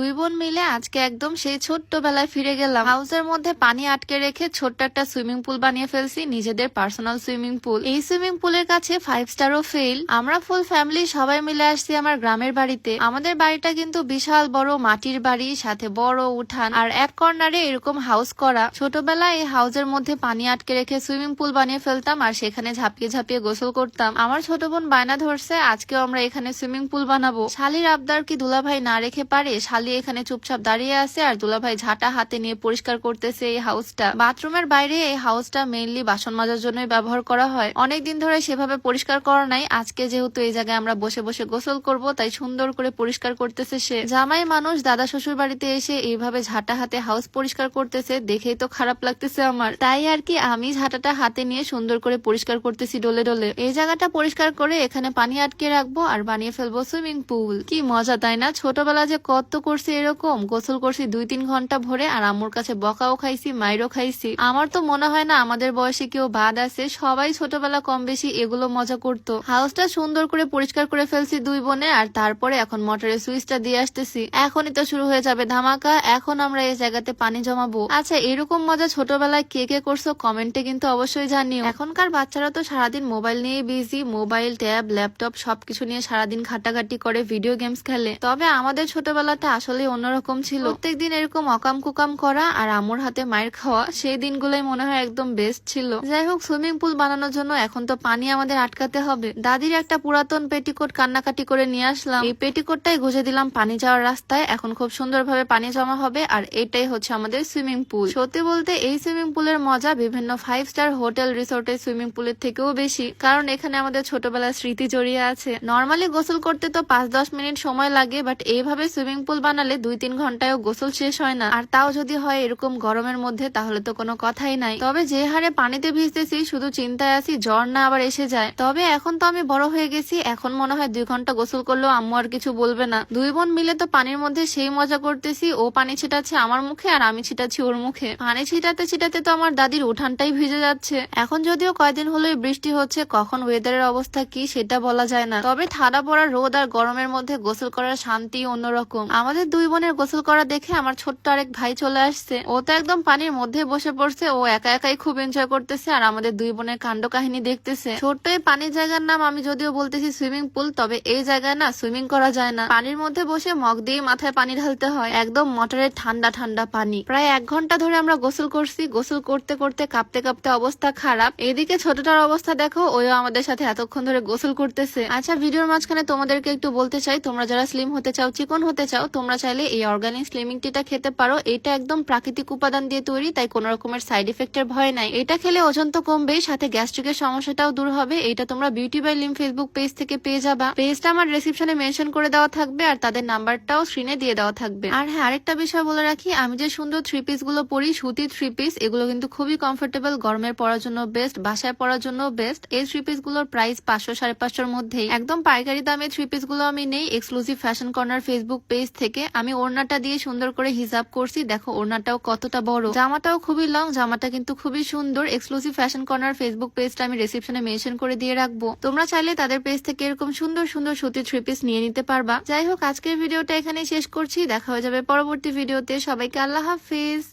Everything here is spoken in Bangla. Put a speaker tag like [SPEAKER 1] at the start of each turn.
[SPEAKER 1] দুই বোন মিলে আজকে একদম সেই ছোট্টবেলায় ফিরে গেলাম। হাউসের মধ্যে পানি আটকে রেখে ছোট্ট একটা সুইমিং পুল বানিয়ে ফেলছি, নিজেদের পার্সোনাল সুইমিং পুল। এই সুইমিং পুলের কাছে ফাইভ স্টারও ফেল আমরা ফুল ফ্যামিলি সবাই মিলে আসছি আমার গ্রামের বাড়িতে। আমাদের বাড়িটা কিন্তু বিশাল বড়, মাটির বাড়ি, সাথে বড় উঠান, আর এক কর্নারে এরকম হাউস করা। ছোটবেলায় এই হাউসের মধ্যে পানি আটকে রেখে সুইমিং পুল বানিয়ে ফেলতাম, আর সেখানে ঝাঁপিয়ে ঝাঁপিয়ে গোসল করতাম। আমার ছোট বোন বায়না ধরছে, আজকেও আমরা এখানে সুইমিং পুল বানাবো। শালির আবদার কি দুলাভাই না রেখে পারে? শালি এখানে চুপচাপ দাঁড়িয়ে আছে আর দুলাভাই ঝাঁটা হাতে নিয়ে পরিষ্কার করতেছে এই হাউসটা। বাথরুমের বাইরে এই হাউসটা মেইনলি বাসন মাজার জন্যই ব্যবহার করা হয়। অনেকদিন ধরে সেভাবে পরিষ্কার করা নাই। আজকে যেহেতু এই জায়গায় আমরা বসে বসে গোসল করব, তাই সুন্দর করে পরিষ্কার করতেছে সে। জামাই মানুষ দাদা শ্বশুর বাড়িতে এসে এইভাবে ঝাঁটা হাতে হাউস পরিষ্কার করতেছে, দেখেই তো খারাপ লাগতেছে আমার। তাই আর কি আমি ঝাঁটাটা হাতে নিয়ে সুন্দর করে পরিষ্কার করতেছি ডলে ডলে। এই জায়গাটা পরিষ্কার করে এখানে পানি আটকে রাখব আর বানিয়ে ফেলব সুইমিং পুল। কি মজা, তাই না? ছোটবেলা যে কত করছি এরকম, গোসল করছি দুই তিন ঘণ্টা ভরে আর আম্মুর কাছে বকাও খাইছি, মাইরও খাইছি। আমার তো মনে হয় না আমাদের বয়সে কেউ বাদ আছে, সবাই ছোটবেলা কম বেশি এগুলো মজা করতো। হাউসটা সুন্দর করে পরিষ্কার করে ফেলছি দুই বোনে আর তারপরে এখন মোটরের সুইচটা দিয়ে আসতেছি। এখনই তো শুরু হয়ে যাবে ধামাকা, এখন আমরা এই জায়গাতে পানি জমাবো। আচ্ছা এরকম মজা ছোটবেলায় কে কে করছ কমেন্টে কিন্তু অবশ্যই জানিও। এখনকার বাচ্চারা তো সারাদিন মোবাইল নিয়ে বিজি, মোবাইল, ট্যাব, ল্যাপটপ সবকিছু নিয়ে সারাদিন ঘাটাঘাটি করে, ভিডিও গেমস খেলে। তবে আমাদের ছোটবেলাটা আসলে অন্যরকম ছিল। প্রত্যেক দিন এরকম অকাম কুকাম করা আর আমুর হাতে মায়ের খাওয়া সেই দিনগুলোই মনে হয় একদম বেস্ট ছিল। যাই হোক সুইমিং পুল বানানোর জন্য এখন তো পানি আমাদের আটকাতে হবে। দাদির একটা পুরাতন পেটিকোট কান্নাকাটি করে নিয়ে আসলাম। এই পেটিকোটটাই গুজে দিলাম পানি যাওয়ার রাস্তায়। এখন খুব সুন্দরভাবে পানি জমা হবে আর এটাই হচ্ছে আমাদের সুইমিং পুল সত্যি বলতে এই সুইমিং পুলের মজা বিভিন্ন ফাইভ স্টার হোটেল রিসোর্টের সুইমিং পুলের থেকেও বেশি। কারণ এখানে আমাদের ছোটবেলার স্মৃতি জড়িয়ে আছে। নর্মালি গোসল করতে তো পাঁচ দশ মিনিট সময় লাগে বাট এইভাবে সুইমিং পুল বানালে দুই তিন ঘন্টায়ও গোসল শেষ হয় না। আর তাও যদি হয় এরকম গরমের মধ্যে, তাহলে তো কোনো কথাই নাই। তবে যে হারে পানিতে ভিজতেছি, শুধু চিন্তায় আছি, জ্বর না আবার এসে যায়। তবে এখন তো আমি বড় হয়ে গেছি, এখন মনে হয় দুই ঘণ্টা গোসল করলেও আম্মু আর কিছু বলবে না। দুই বোন মিলে তো পানির মধ্যে সেই মজা করতেছি, ও পানি ছিটাচ্ছে আমার মুখে আর আমি ছিটাচ্ছি ওর মুখে। পানি ছিটাতে ছিটাতে তো আমার দাদির উঠানটাই ভিজে যাচ্ছে। এখন যদিও কয়দিন হলো বৃষ্টি হচ্ছে, কখন ওয়েদারের অবস্থা কি সেটা বলা যায় না। তবে ঠাডা পড়া রোদ আর গরমের মধ্যে গোসল করার শান্তি অন্যরকম। আমাদের দুই বোনের গোসল করা দেখে আমার ছোট্ট আরেক ভাই চলে আসছে। ও তো একদম পানির মধ্যে বসে পড়ছে। ও একা একাই খুব এনজয় করতেছে আর আমাদের দুই বোনের কাণ্ড কাহিনী দেখতেছে। ছোট্ট এই পানির জায়গার নাম আমি যদিও বলতেছি সুইমিং পুল, তবে এই জায়গায় না সুইমিং করা যায় না। পানির মধ্যে বসে মগ দিয়ে মাথায় পানি ঢালতে হয়। একদম মোটরের ঠান্ডা ঠান্ডা পানি। প্রায় এক ঘণ্টা ধরে আমরা গোসল করছি। গোসল করতে করতে, কাঁপতে কাঁপতে অবস্থা খারাপ। এদিকে ছোটটার অবস্থা দেখো ওও আমাদের সাথে এতক্ষণ ধরে গোসল করতেছে। আচ্ছা ভিডিওর মাঝখানে তোমাদেরকে একটু বলতে চাই, তোমরা যারা স্লিম হতে চাও, চিকন হতে চাও, তোমরা চাইলে এই অর্গানিক স্লিমিং টিটা খেতে পারো। এটা একদম প্রাকৃতিক উপাদান দিয়ে তৈরি, তাই কোনো রকমের সাইড এফেক্টের ভয় নাই। এটা খেলে ওজন তো কমবেই, সাথে গ্যাস্ট্রিকের সমস্যাটাও দূর হবে। এটা তোমরা beauty by Lim Facebook page থেকে পেয়ে যাবা। পেজটা আমার রেসিপশনে মেনশন করে দেওয়া থাকবে আর তাদের নাম্বারটাও স্ক্রিনে দিয়ে দেওয়া থাকবে। আর হ্যাঁ আরেকটা বিষয় বলে রাখি, আমি যে সুন্দর থ্রি পিসগুলো পরি সুতির থ্রি পিস এগুলো কিন্তু খুবই কমফোর্টেবল গরমের পরার জন্য বেস্ট বাসায় পরার জন্য বেস্ট এই থ্রি পিসগুলোর প্রাইস পাঁচশো, সাড়ে পাঁচশোর মধ্যেই। একদম পাইকারি দামে থ্রি পিসগুলো আমি নেই exclusive fashion corner Facebook page থেকে। আমি ওড়নাটা দিয়ে সুন্দর করে হিজাব করছি। দেখো, ওড়নাটাও কতটা বড়। জামাটাও খুবই লং জামাটা কিন্তু খুবই সুন্দর। এক্সক্লুসিভ ফ্যাশন কর্নার ফেসবুক পেজটা আমি রিসিপশনে মেনশন করে দিয়ে রাখব। তোমরা চাইলে তাদের পেজ থেকে এরকম সুন্দর সুন্দর সুতির থ্রি পিস নিয়ে নিতে পারবা। যাই হোক, আজকের ভিডিওটা এখানে শেষ করছি। দেখা হয়ে যাবে পরবর্তী ভিডিওতে। সবাইকে আল্লাহ হাফিজ।